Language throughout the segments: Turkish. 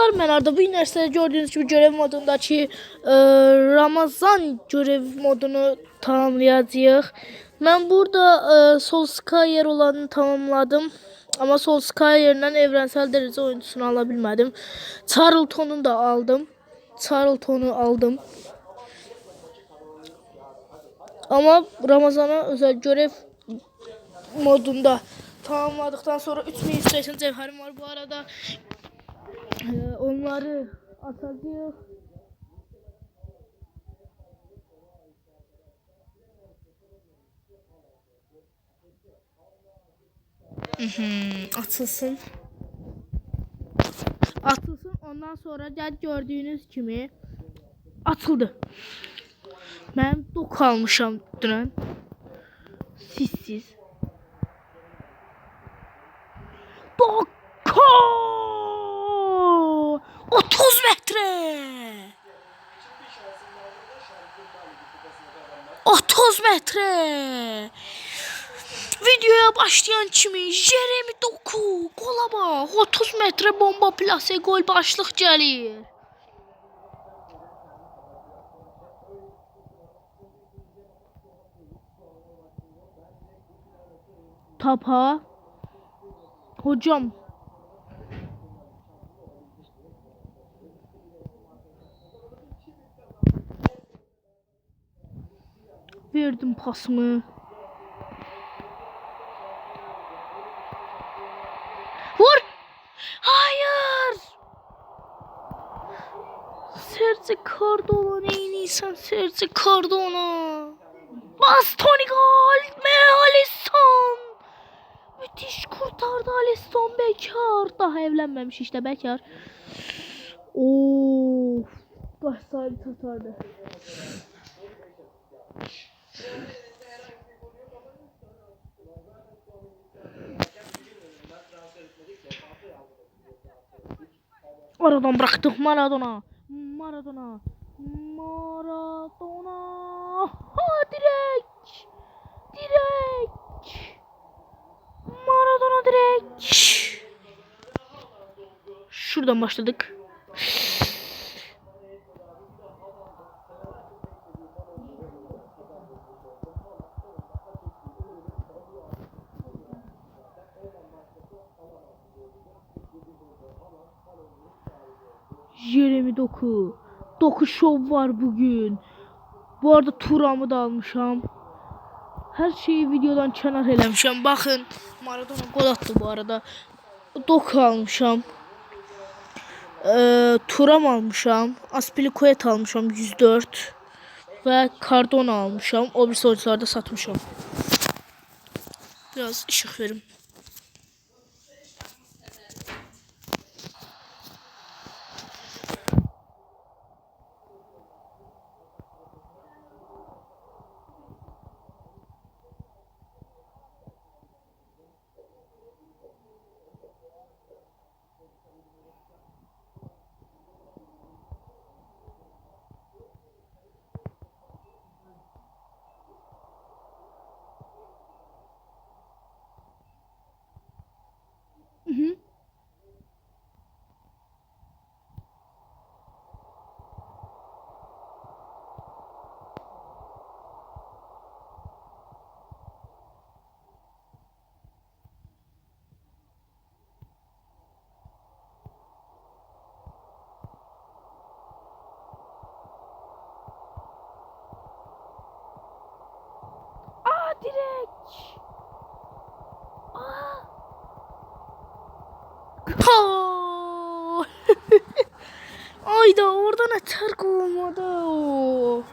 Dostlar arada bu üniversitede gördüğünüz gibi görev modundaki e, Ramazan görev modunu tamamlayacağıq. Mən burada e, Solskjaer olanı tamamladım. Ama Solskjaer'den evrensel derece oyuncusunu alabilmedim. Charlton'u da aldım. Charlton'u aldım. Ama Ramazan'a özel görev modunda tamamladıktan sonra 3180 cevherim var bu arada. Ee, onları atacağız. Atılsın. Atılsın ondan sonra gel gördüğünüz kimi atıldı. Ben dok almışam dünən. Sizsiz. Doko! 30 metre! 30 metre! Videoya başlayan kimi Jeremy Doku qola bax 30 metre bomba plase gol başlıq gəlir. Tapa. Hocam. Verdim pasımı. Vur! Hayır! Sergio Cardona en iyisen Sergio Cardona. Bastoni gol! Mealisson! Müthiş kurtardı Alisson Bekar. Daha evlenmemiş işte Bekar. Kaç sahibi tutardı. Aradan bıraktık Maradona. Maradona. Maradona. Ha direkt. Direkt. Maradona direkt. Şuradan başladık. Jeremy Doku. Doku Show var bugün. Bu arada Turam'ı da almışam. Her şeyi videodan kenar eləmişəm. Baxın, Maradona gol attı bu arada. Doku almışam. Ee, Turam almışam. Aspilicueta almışam 104. Və Cardona almışam. O bir oyuncularda satmışam. Biraz ışık verim. Hı hı. Direkt. Aa. Gol. Ayda oradan atar olmadı.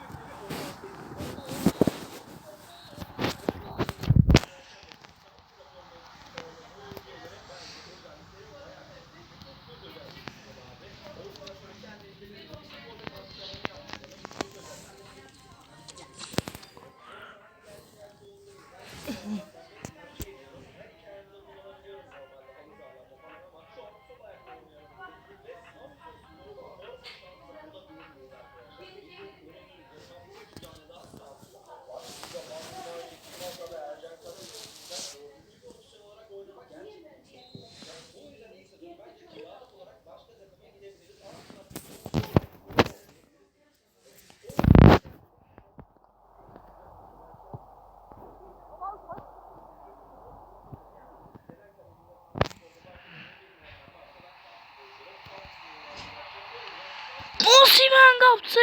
Osimhen qapçı.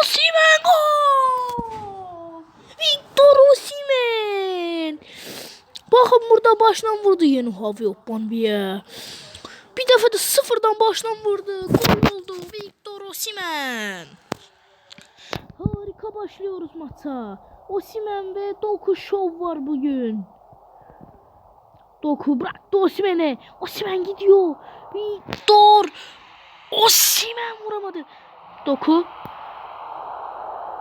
Osimhen gol! Victor Osimhen. Baxın burada başla vurdu yeni Havi Opanbiyə. Bir dəfə də sıfırdan başla vurdu. Gol oldu Victor Osimhen. Harika başlıyoruz maça. Osimhen ve Doku şov var bugün. Doku bıraktı Osimhen'e. Osimhen gidiyor. Victor. Osimhen vuramadı. Doku.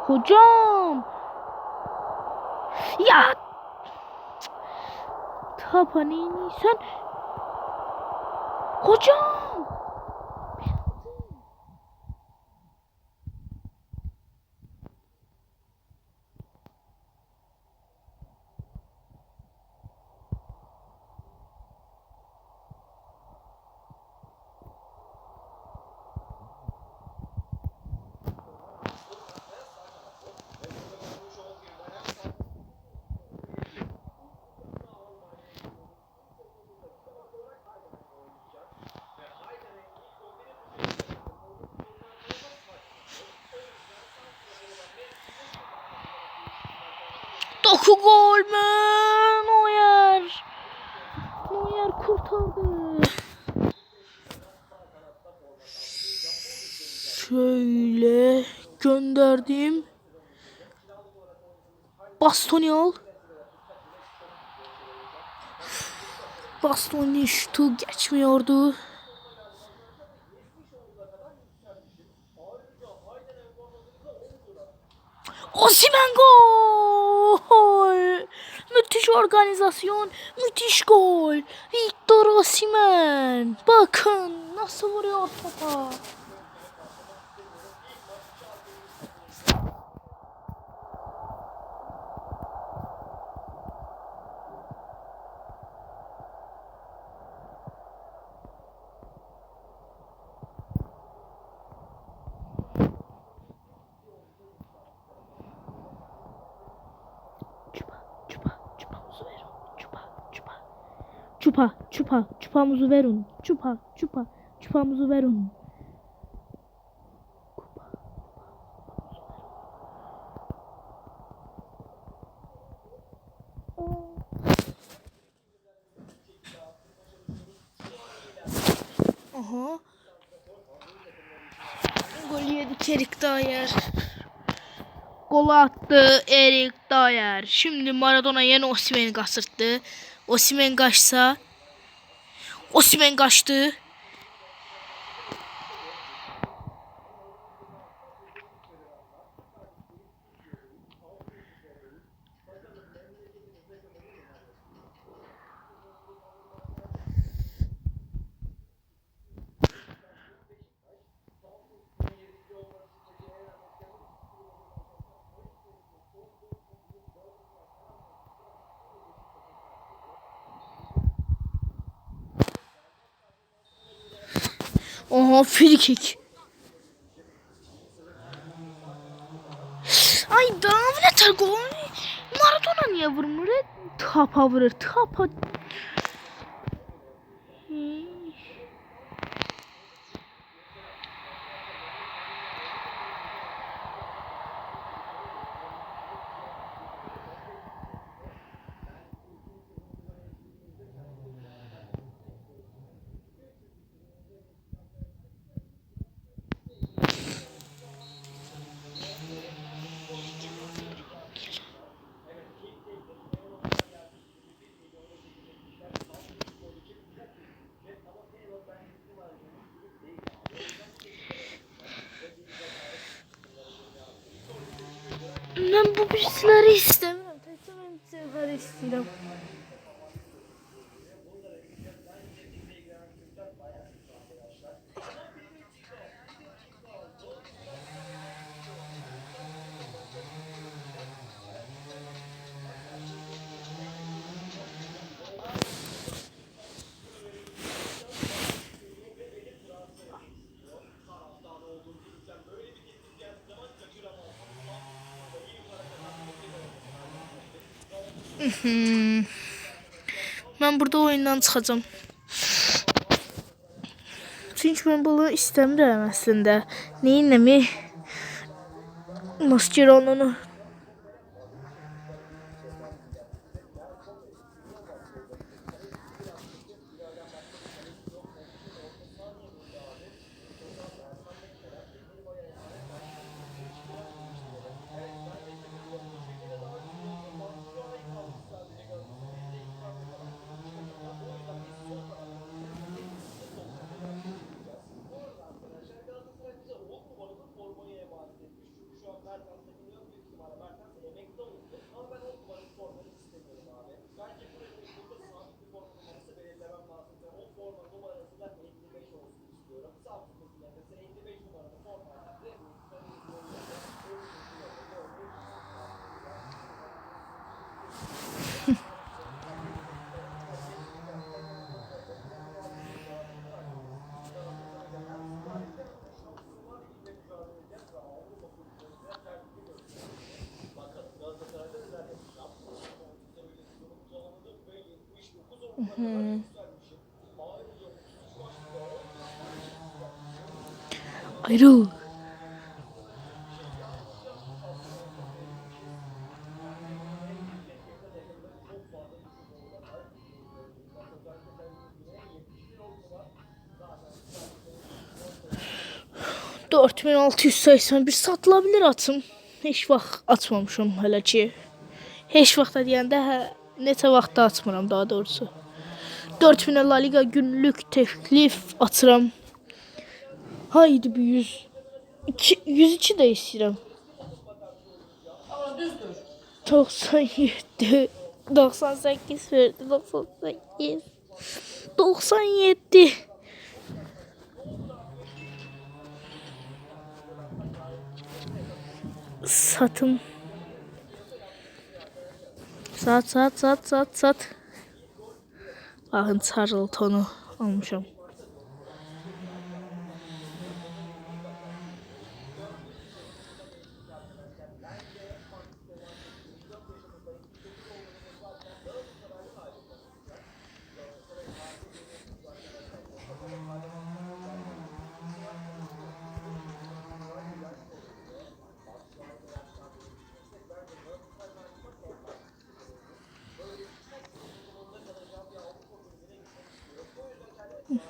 Hocam. Ya. Tapanini sen. Hocam. Doku gol mü? Neuer. Neuer kurtardı. Şöyle gönderdim. Bastoni al. Bastoni şutu geçmiyordu. Osimhen gol! Müthiş organizasyon, müthiş gol. Victor Osimhen. Bakın nasıl vuruyor topa. Çupa, çupa, çupamızı verin. Çupa, çupa. Çupa, çupa, çupamızı verin. Çupa, çupa, çupamızı verin. Aha. Gol yedik Erik Dyer. Gol attı Erik Dyer. Şimdi Maradona yeni Osimhen'i kaçırttı. Osimhen kaçsa. Osimhen kaçtı. Oha free kick. Ay daha ne gol. Maradona niye vurmuyor? Tapa vurur. Tapa. Ben bu bizleri istemiyorum. Tamamen bizleri istiyorum. Ben burada oyundan çıxacağım. Çünki mən bunu istəmirəm əslində. Neyinləmi? Maskeronunu. Ayrıl. Dört bin altı yüz seksen bir satılabilir atım. Heç vaxt atmamışam hələ ki. Heç vaxt da deyəndə hə, neçə vaxtda atmıram daha doğrusu. 4000 La Liga günlük təklif atıram. Haydi bir 100. 2, 102 də istəyirəm. Ama düzdür. 97 98 verdi 98 97 Satım Sat sat sat sat sat Bakın Charlton'u almışam.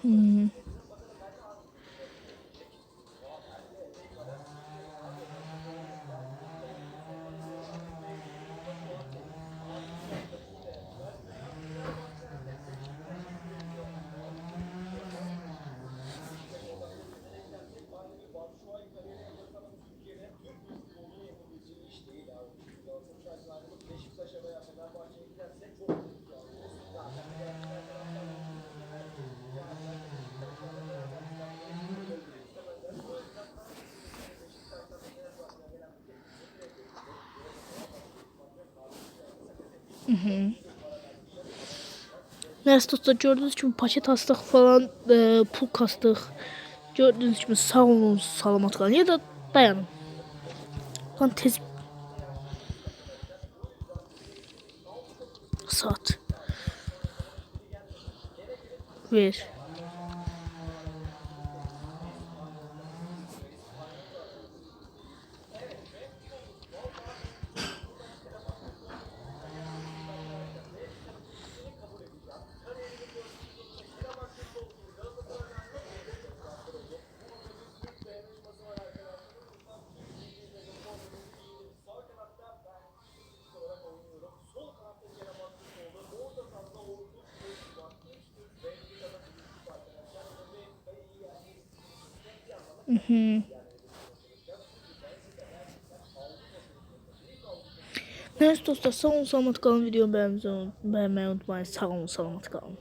嗯。Nestus'ta gördüğünüz gibi paket astık falan e, pul kastık. Gördüğünüz gibi sağ olun salamat kalın ya da dayanın. Lan tez saat ver. Neyse dostlar sağ olun salamat kalın videomu beğenmeyi, unutmayın. Sağ olun salamat kalın.